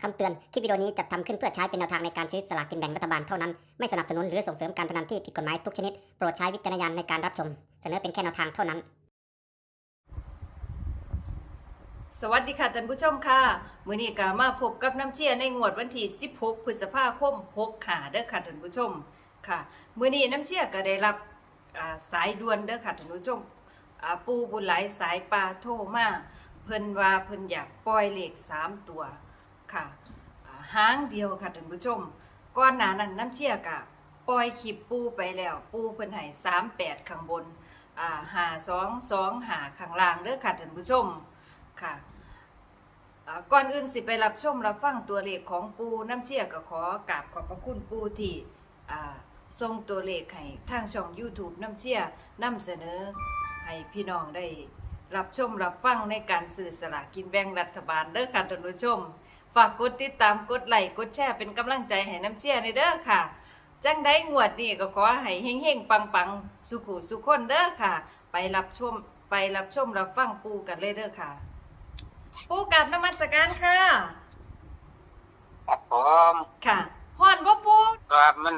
คำเตือน คลิปวิดีโอนี้จัดทำขึ้นเพื่อใช้เป็นแนวทางในการซื้อสลากกินแบ่งรัฐบาลเท่านั้น ไม่สนับสนุนหรือส่งเสริมการพนันที่ผิดกฎหมายทุกชนิด โปรดใช้วิจารณญาณในการรับชม เสนอเป็นแค่แนวทางเท่านั้น สวัสดีค่ะท่านผู้ชมค่ะ มื้อนี้ก็มาพบกับน้ำเชียในงวดวันที่ 16 พฤษภาคม6ค่ะเด้อค่ะท่านผู้ชมค่ะ มื้อนี้น้ำเชียก็ได้รับสายด่วนเด้อค่ะท่านผู้ชมปูบุญหลาสายปลาโทมาเพิ่นว่าเพิ่นอยากปล่อยเหลข3ตัว ค่ะอ่าหางเดียวค่ะท่านผู้ชมก่อนหนานั้นน้ำเชี่ยก็ปล่อยคลิปปูไปแล้ว ปูเพิ่นให้38ข้างบนอ่า52 2หาข้างล่างเด้อค่ะท่านผู้ชมค่ะอ่าก่อนอื่นสิไปรับชมรับฟังตัวเลขของปูน้ำเชี่ยก็ขอกราบขอบพระคุณปูที่อ่าส่งตัวเลขให้ทางช่อง YouTube น้ำเชี่ยนำเสนอให้พี่น้องได้ รับชมรับฟังในการสื่อสลากกินแบ่งรัฐบาลเด้อค่ะท่านผู้ชม ฝากกดติดตามกดไลค์กดแชร์เป็นกำลังใจให้น้ำเชี่ยในเด้อค่ะ จังได้งวดนี้ก็ขอให้เฮงๆปังๆ สุขุสุขคนเด้อค่ะ ไปรับชมไปรับชมรับฟังปูกันเลยเด้อค่ะ ปูกับนมัสการค่ะ ครับผมค่ะฮ้อนบ่ปูว่ามัน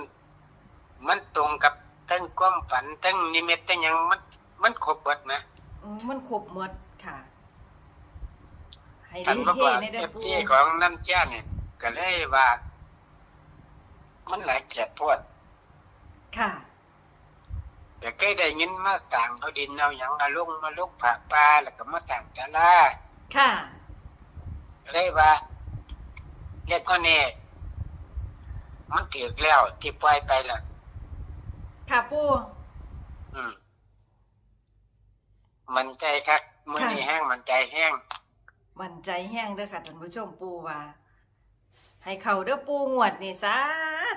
มันตรงกับทั้งความฝันทั้งนิมิตทั้งหยังมัน มันครบหมดนะอืมมันครบหมดค่ะ ให้ทัได้นบ่เท่ว่าในเด้เออฟปูซีของน้ำจ้าเนี่ยก็เลยว่า มันหลายเกียรติโพดค่ะ แต่เคยได้ยินมาต่างเอาดินเอาหยังมาลงมาลงผักปลาแล้วก็มาต่างตะลาค่ะ เลยว่าเรียกคนนี้มันถือแล้วที่ปล่อยไปล่ะค่ะปู อืม มันใจคักมือค่ะ นี้แห้งมันใจแห้ง มั่นใจแห้งเด้อค่ะท่านผู้ชมปูว่า ให้เขาเด้อปูงวดนี่สา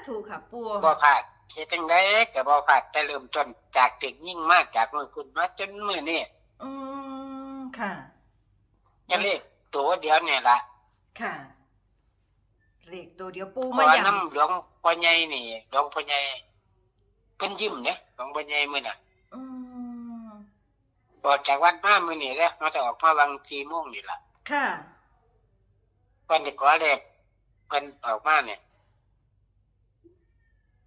ธุค่ะปูบ่พลาดเฮ็ดจังได๋ก็บ่พลาดแต่เริ่มต้นจากติดยิ่งมากจากมือคุณมาจนมื้อนี้อืมค่ะจะเลขตัวเดียวนี่ล่ะค่ะเลขตัวเดียวปูเพมาราะว่าย่น้ำหลวงพ่อใหญ่นี่หลวงพ่อใหญ่เพิ่นยิ้มเนี่ยหลวงพ่อใหญ่มื้อน่ะำอืมออกจากวัดมามื้อนี้เด้อมาจะออกมาวัง4โมงนี่ล่ะ ค่ะ เพิ่นได้ขอเลขเพิ่นออกมาเนี่ย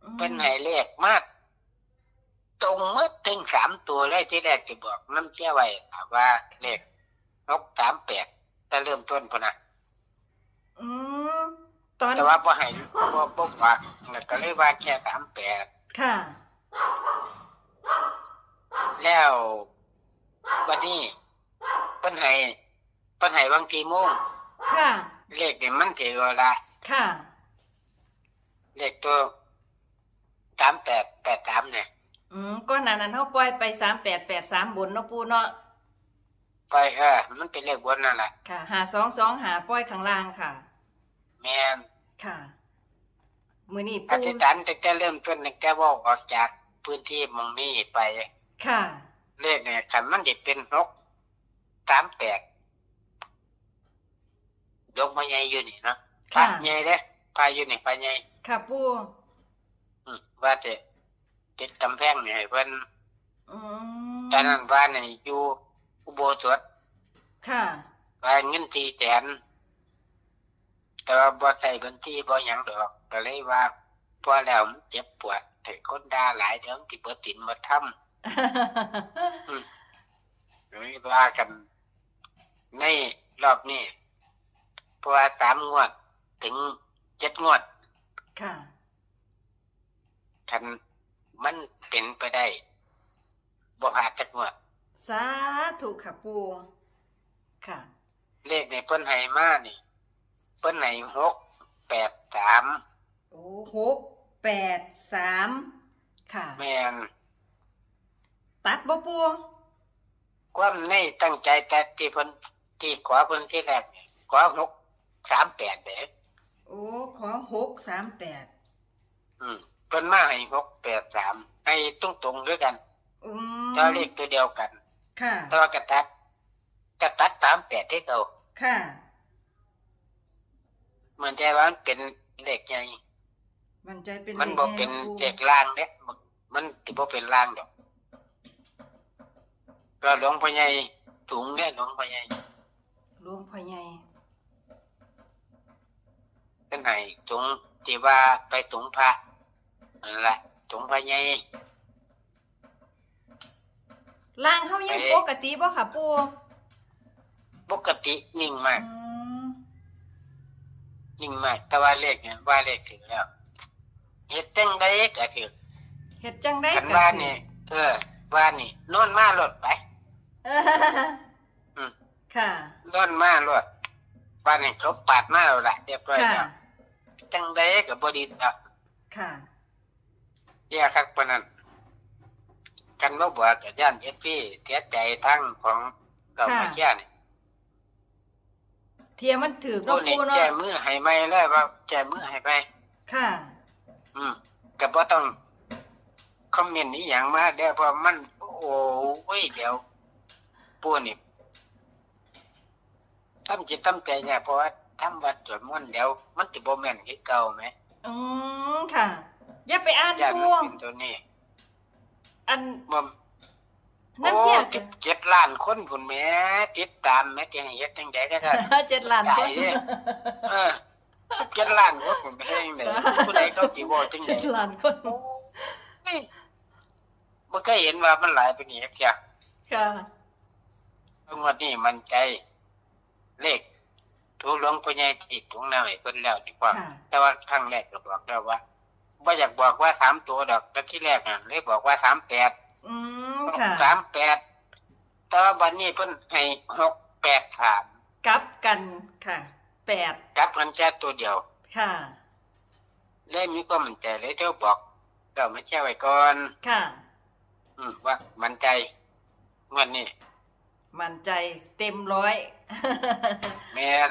อืมเพิ่นให้เลขมาตรงหมดถึงสามตัวเลยที่แรกที่บอกน้ำเจ้าไว้ว่าเลข638แต่เริ่มต้นพุ่นน่ะอืมตอนแต่ว่าบ่ให้บ่บ่ว่าแล้วก็เลยว่าแค่สามแปดค่ะ แล้ววันนี้เพิ่นให้ เพิ่นให้บางทีโมงค่ะ เลขนี่มันถือว่าละค่ะ เลขตัวสามแปดแปดสามเนี่ยอืมก้อนหนานั้นเขาปล่อยไปสามแปดแปดสามบนเนาะปูเนาะ ไปเออมันเป็นเลขบนนั่นแหละค่ะ หาสองสองหาปล่อยข้างล่างค่ะ แม่นค่ะ มือนี้อปูธิษฐานตั้งแต่เริ่มต้นตั้งแต่ว่าออกจากพื้นที่หมองนี้ไป ค่ะ เลขเนี่ยคันมันจะเป็นหกสามแปด ยกมาใหญ่อยู่นี่เนาะพระค่ะ ใหญ่เด้พระอยู่นี่พระใหญ่ค่ะปูอืมว่าจะติดกำแพงนี่ให้เพิ่นอืมตอนนั้นว่านี่อยู่อุโบสถค่ะ ว่าเงินสี่แสนแต่ว่าบ่ใส่บัญชีบ่หยังดอกก็เลยว่าพอแล้วมันเจ็บปวดถึงคนด่าหลายเดี๋ยวมันสิบ่ตินบ่ทำเลยว่ากันในรอบนี้ เพราะว่าสามงวดถึงเจ็ดงวดค่ะคันมันเป็นไปได้บ่พลาดจักงวด สาธุค่ะปูค่ะ เลขในเพิ่นให้มานี่ เพิ่นให้หกแปดสามโอ้หกแปดสามค่ะ แม่นตัดบ่ปูความในตั้งใจแต่ที่เพิ่นที่ขอเพิ่นที่แรกนี่ขอหก สามแปดเด้อโอ้ขอหกสามแปดอืมเพิ่นมาให้หกแปดสามให้ตรงตรงๆด้วยกันอืมถ้าเลขตัวเดียวกันค่ะแต่ว่ากระตัดกระตัดสามแปดที่เก่าค่ะ เหมือนใจว่ามันเป็นเลขใหญ่มันใจเป็นมันลขบ่แเป็นปูเลขล่างเด้มันมันสิบ่เป็นล่างดอกก็หลวงพ่อใหญ่ถุงเด้หลวงพ่อใหญ่หลวงพ่อใหญ่ นให้ถุงที่ว่าไปถุงพระนั่นแหละถุงพระใหญ่ล่างเฮายังเอ๊ะปกติบ่ค่ะปูปกตินิ่งมากอืมนิ่งมาก แต่ว่าเลขเนี่ยว่าเลขถึงแล้วเฮ็ดจังไดก็ถึงเฮ็ดจังได้คันก็ว่าคือนี่เออว่านี่นอนมาลดไปเอออืมค่ะนอนมาลดว่านี่เขาปาดมาแล้วล่ะเรียบร้อยค่ะแล้ว จังไดก็บ่ดีดอกค่ะแย่คักปานนั้นกันบ่บอกกับย่านเอฟพีเสียใจทั้งของเก่ามาเชียนี่เทียมันถือผู้เนาะนี่ปูเนาะแก้มือให้ไม่เลยว่าแก้มือให้ไป ค่ะ อืมก็บ่ต้องคอมเมนต์นี้อหย่างมาเด้อเพราะมัน โอ้ยเดี๋ยวปู่นี่ทำจิตทำใจเนี่ยเพราะว่า ทำวัดสวดมนต์เดี๋ยวมันสิบ่แม่นคือเก่าไหมอืมค่ะ อย่าไปอ่านย่านปูมันเป็นตัวนี้อันบ่น้ำเสียโอ้สิบเจ็ดล้านคนพุ่นแหม่ติดตามแหม่ที่ให้เฮ็ดจังได๋ก็ได้ เจ็ดล้านคนจ่ายเด้ เออเจ็ดล้านคนผมไปเองเลยผู้ใดเขาสิเว้าจังได๋เจ็ดล้านคนโอ้ยบ่เคยเห็นว่ามันหลายปานนี้จักเที่ยค่ะ งวดนี้มันใจ เลข ถูกหลวงพ่อใหญ่ที่ถุงน้ำให้เพิ่นแล้วดีกว่า ค่ะ แต่ว่าครั้งแรกก็บอกแล้วว่าบ่อยากบอกว่าสามตัวดอกแต่ที่แรกน่ะเลยบอกว่า38อืมค่ะ38แต่ว่าบัดนี้เพิ่นให้683กลับกันค่ะแปดกลับกันแค่ตัวเดียว ค่ะ เลยมีความมั่นใจเลยเท่าบอกก็ไม่เชื่อไว้ก่อน ค่ะ อืมว่ามั่นใจงวันนี้ มั่นใจเต็มร้อย แมน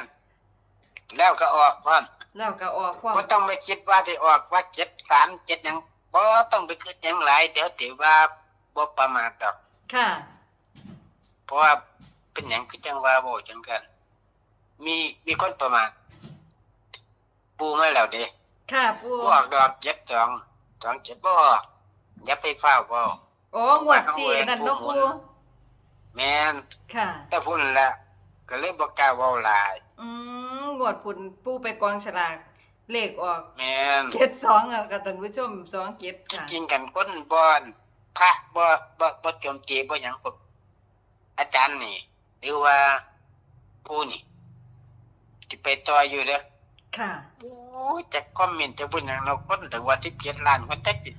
แล้วก็ออกพร้อมแล้วก็ออกความก็ต้องไปคิดว่าที่ออกว่าเจ็ดสามเจ็ดหยังก็ต้องไปคิดหยังหลายเดี๋ยวถือว่าบ่ประมาทดอก ค่ะ เพราะว่าเป็นหยังคือจังว่าโบจังกัน มีมีคนประมาทปูมาแล้วเด้ค่ะปูบออกดอกเจ็ดสองสองเจ็ดบ่ออกอย่าไปเฝ้าบ่อ๋องวดที่นั่นเนาะปูแมนค่ะ แต่พุ่นละก็เลยบอกกล้าเว้าหลาย อืมงวดพุ่นปูไปกองฉลากเลขออกแม่นเจ็ดสองอะกับท่านผู้ชมสองเจ็ดจค่ะริงๆกันคนบอนพระบ่บ่บ่โจมตีบ่หยังพวกอาจารย์นี่ หรือว่าผู้นี่ที่ไปต่ออยู่เด้อค่ะโอ้ยจะคอมเมนต์จะบุญหยังเนาะคนถึงว่า17ล้านคนจักสิ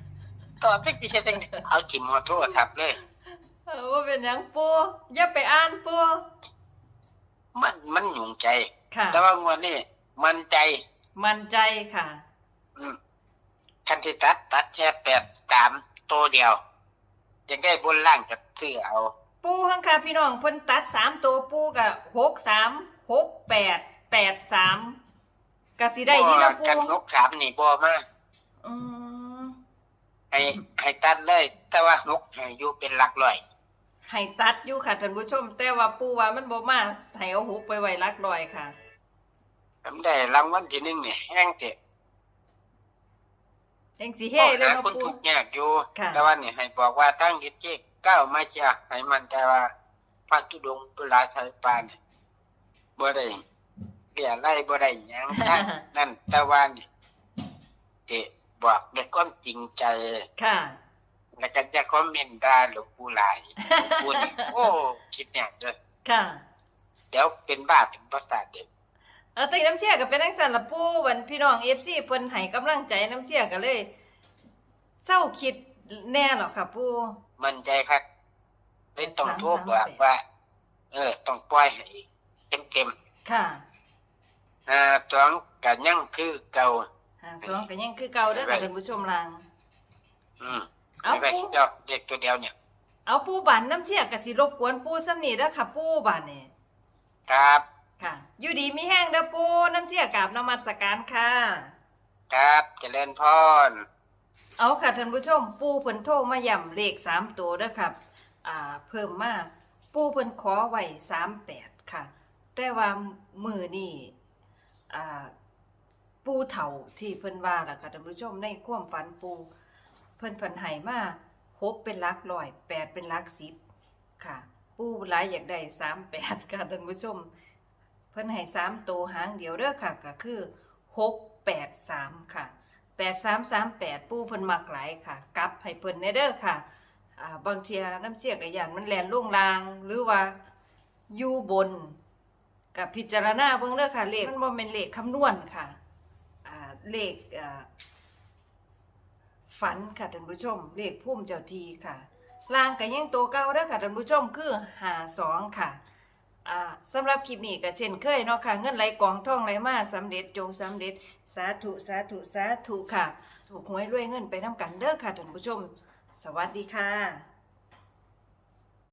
ต่อจักสิเฮ็ดจังได๋เอาทิมเอาโทรศัพท์เลยเออว่าเป็นหยังปูอย่าไปอ่านปู มันมันหยุ่งใจ ค่ะ แต่ว่างวดนี้มันใจ มั่นใจค่ะ อืมคันที่ตัดตัดแค่แปดสามตัวเดียวยังได้บนล่างกับเสื้อเอา ปูข้างค่ะพี่น้องเพิ่นตัดสามตัวปูกับหกสามหกแปดแปดสามกสิได้นี่นะปูกันหกสามนี่บ่มาอืมให้ให้ตัดเลย แต่ว่าหกให้อยู่เป็นหลักร้อย ให้ตัดอยู่ค่ะท่านผู้ชม แต่ว่าปูว่ามันบ่มาให้เอาหูไปไว้หลักลอยค่ะผมได้รางวัลที่หนึ่งนี่แห้งเตะเองสิเฮ้เลยหาเนาะคนปู ทุกข์ยากอยู่ ค่ะ แต่ว่านี่ให้บอกว่าตั้งยึดเจ๊ก้าวมาเชียให้มันใจว่าพระธุดงค์ตุลาชายปานนี่บ่ได้เรียไล่บ่ได้หยังทั้งนั่นแต่ว่านี่เตะบอกด้วยความจริงใจ ค่ะ แล้วก็จะคอมเมนต์ด่าหลวงปู่หลายหลวงปู่นี่โอ้คิดเนี่ยเด้อค่ะ เดี๋ยวเป็นบ้าเป็นประสาทเด็กเออแต่น้ำเชี่ยก็เป็นจังซั่นล่ะปูวันพี่น้อง FC เพิ่นให้กำลังใจน้ำเชี่ยก็เลยเศร้าคิดแน่หรอกค่ะปูมันใจครับเลยต้องสามโทรสามบอกแปดว่า เออ ต้องปล่อยให้เต็มเต็มค่ะๆอ่าสองกันยังคือเก่าหาสองก็ยังคือเก่าเด้อค่ะท่านผู้ชมลาง อืม เอาไม่ไปปูเดียวเด็กตัวเดียวเนี่ย เอาปูบันน้ำเชี่ยก็สิรบกวนปูซ้ำนี่เด้อค่ะ ปูบันนี่ครับ ค่ะ อยู่ดีมีแห้งเด้อปูน้ำเชี่ยกราบนมัสการค่ะ ครับเจริญพร เอาค่ะท่านผู้ชม ปูเพิ่นโทรมาย่ำเลขสามตัวเด้อครับอ่าเพิ่มมาปูเพิ่นขอไว้สามแปดค่ะ แต่ว่ามือนี่อ่าปูเถ่าที่เพิ่นว่าล่ะค่ะท่านผู้ชมในความฝันปู เพิ่นเพิ่นให้มาหกเป็นลักร้อยแปดเป็นลักสิบค่ะ ปูหลายอยากได้สามแปดค่ะท่านผู้ชม เพิ่นให้สามตัวหางเดียวเด้อค่ะก็คือห683ค่ะ8338ปูเพิ่นมักหลายค่ะกลับให้เพิ่นแน่เด้อค่ะอ่าบางเทียน้ำเชี่ยกะยานมันแลนล่วงลาง หรือว่าอยู่บนกับพิจารณาเบิ่งเด้อค่ะเลขมันบ่แม่นเลขคำนวณค่ะอ่าเลขอ่า ฝันค่ะท่านผู้ชม เลขพุ่มเจ้าทีค่ะลางก็ยังตัวเก่าเด้อค่ะท่านผู้ชมคือ52ค่ะอ่าสำหรับคลิปนี้ก็เช่นเคยเนาะค่ะ เงินไหลกองท่องไหลมาสำเร็จจงสำเร็จ สาธุสาธุสาธุค่ะ ถูกหวยรวยเงินไปน้ำกันเด้อค่ะท่านผู้ชม สวัสดีค่ะ